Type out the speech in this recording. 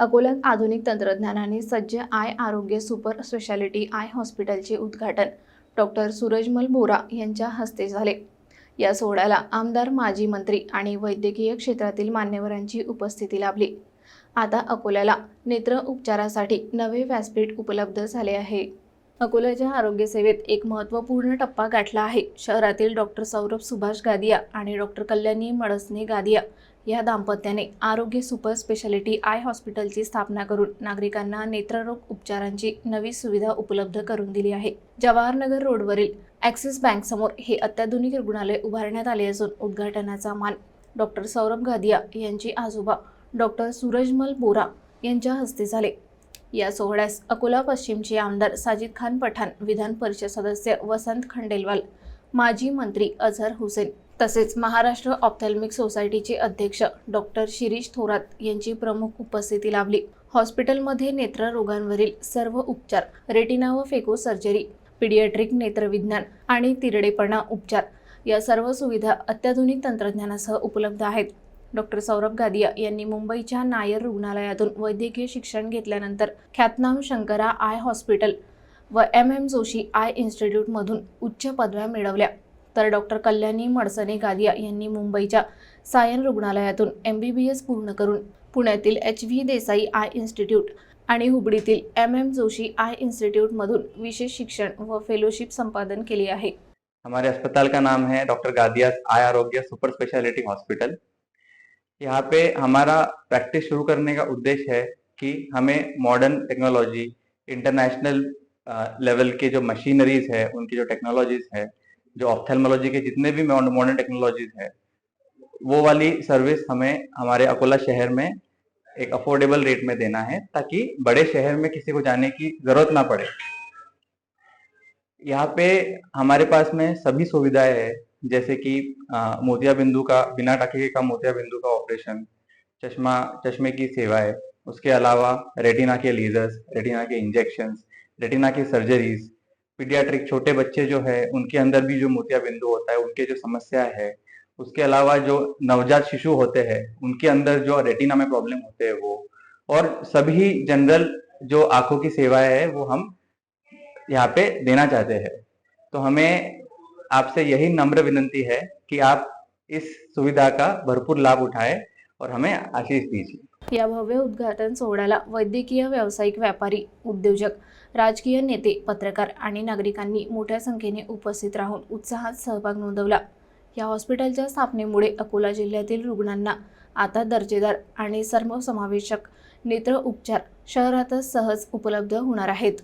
अकोल्यात आधुनिक तंत्रज्ञानाने सज्ज आय आरोग्य सुपर स्पेशालिटी आय हॉस्पिटलचे उद्घाटन डॉक्टर सूरजमल बोरा यांच्या हस्ते झाले. या सोहळ्याला आमदार माजी मंत्री आणि वैद्यकीय क्षेत्रातील मान्यवरांची उपस्थिती लाभली. आता अकोल्याला नेत्र उपचारासाठी नवे व्यासपीठ उपलब्ध झाले आहे. अकोल्याच्या आरोग्य सेवेत एक महत्त्वपूर्ण टप्पा गाठला आहे. शहरातील डॉक्टर सौरभ सुभाष गादिया आणि डॉक्टर कल्याणी मडसने गादिया या दाम्पत्याने आरोग्य सुपर स्पेशालिटी आय हॉस्पिटलची स्थापना करून नागरिकांना नेत्ररोग उपचारांची नवी सुविधा उपलब्ध करून दिली आहे. जवाहरनगर रोडवरील ॲक्सिस बँक समोर हे अत्याधुनिक रुग्णालय उभारण्यात आले असून उद्घाटनाचा मान डॉक्टर सौरभ गादिया यांची आजोबा डॉक्टर सूरजमल बोरा यांच्या हस्ते झाले. या सोहळ्यास अकोला पश्चिमचे आमदार साजिद खान पठाण विधान परिषद सदस्य वसंत खंडेलवाल माजी मंत्री अझहर हुसेन तसेच महाराष्ट्र ऑप्थॅल्मिक सोसायटीचे अध्यक्ष डॉक्टर शिरीष थोरात यांची प्रमुख उपस्थिती लाभली. हॉस्पिटलमध्ये नेत्ररोगांवरील सर्व उपचार रेटिना व फेको सर्जरी पिडियाट्रिक नेत्रविज्ञान आणि तिरडेपणा उपचार या सर्व सुविधा अत्याधुनिक तंत्रज्ञानासह उपलब्ध आहेत. डॉक्टर सौरभ गादिया यांनी मुंबईच्या नायर रुग्णालयातून वैद्यकीय शिक्षण घेतल्यानंतर ख्यातनाम शंकरा आय हॉस्पिटल व एम एम जोशी आय इन्स्टिट्यूटमधून उच्च पदव्या मिळवल्या. तर डॉक्टर कल्याणी मडसने गादिया यांनी मुंबईच्या सायन रुग्णालयातून एम बी बी एस पूर्ण करून पुण्यातील H V Desai eye institute आणि हुबळीतील एम एम जोशी आय इन्स्टिट्यूटमधून विशेष शिक्षण व फेलोशिप संपादन केली आहे. हमारे अस्पताल का नाम है doctor Gadia eye Arogya super speciality hospital. यहाँ पे हमारा प्रैक्टिस शुरू करने का उद्देश्य है कि हमें मॉडर्न टेक्नोलॉजी इंटरनेशनल लेवल के जो मशीनरीज है, उनकी जो टेक्नोलॉजीज़ है, जो ऑप्थेल्मोलॉजी के जितने भी मॉडर्न टेक्नोलॉजीज़ है, वो वाली सर्विस हमें हमारे अकोला शहर में एक अफोर्डेबल रेट में देना है ताकि बड़े शहर में किसी को जाने की ज़रूरत ना पड़े। यहाँ पे हमारे पास में सभी सुविधाएँ है। जैसे कि मोतिया बिंदु का, बिना टाके का मोतिया बिंदु का ऑपरेशन चश्मा, चश्मे की सेवाएँ, उसके अलावा रेटिना के लेजर्स रेटिना के इंजेक्शंस रेटिना की सर्जरीज पीडियाट्रिक छोटे बच्चे जो है, उनके अंदर भी जो मोतिया बिंदु होता है, उनके जो समस्या है, उसके अलावा जो नवजात शिशु होते हैं, उनके अंदर जो रेटिना में प्रॉब्लम होते हैं वो, और सभी जनरल जो आँखों की सेवाएँ है, वो हम यहाँ पे देना चाहते हैं। तो हमें आपसे यही नम्र विनंती है कि आप इस सुविधा का भरपूर लाभ उठाएं और हमें आशीष दीजिए। या भव्य उद्घाटन सोहळ्याला वैद्यकीय व्यावसायिक व्यापारी उद्योजक राजकीय नेते पत्रकार आणि नागरिकांनी मोठ्या संख्येने उपस्थित राहून उत्साहात सहभाग नोंदवला. या हॉस्पिटलच्या स्थापनेमुळे अकोला जिल्ह्यातील रुग्णांना आता दर्जेदार आणि सर्वसमावेशक नेत्र उपचार शहरातच सहज उपलब्ध होणार आहेत.